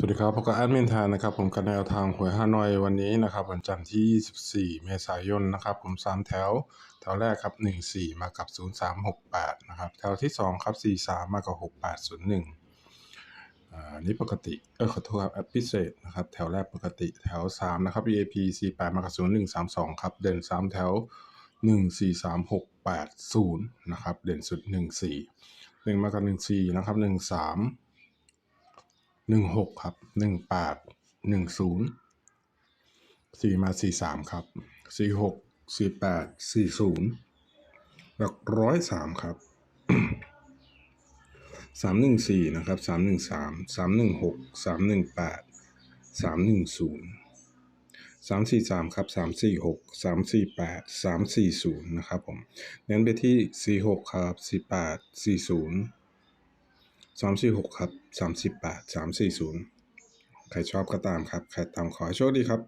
สวัสดีครับพบกับแอดมินแทนนะครับ ผมกับแนวทางหวยฮานอยวันนี้นะครับวันจันทร์ที่ 24 เมษายนนะครับ ผม 3 แถว แถวแรกครับ 14 มากับ 0368 นะครับ แถวที่ 2 ครับ 43 มากับ 6801อ่านนี้ปกติเออขอโทษครับแอปพิเศษนะครับ แถวแรกปกติแถว 3 นะครับ EAP 48 มากับ 0132 ครับ เด่น 3 แถว 143680 นะครับ เด่นสุด 14 1 มากับ 14 นะครับ 13 หนึ่งหกครับหนึ่งแปดหนึ่งศูนย์สี่มาสี่สามครับสี่หกสี่แปดสี่ศูนย์หลักร้อยสามครับสามหนึ่งสี่นะครับสามหนึ่งสามสามหนึ่งหกสามหนึ่งแปดสามหนึ่งศูนย์สามสี่สามครับสามสี่หกสามสี่แปดสามสี่ศูนย์นะครับผมเน้นไปที่สี่หกครับสี่แปดสี่ศูนย์ สามสี่หกครับสามสิบแปดสามสี่ศูนย์ใครชอบก็ตามครับ ใครตามขอให้โชคดีครับ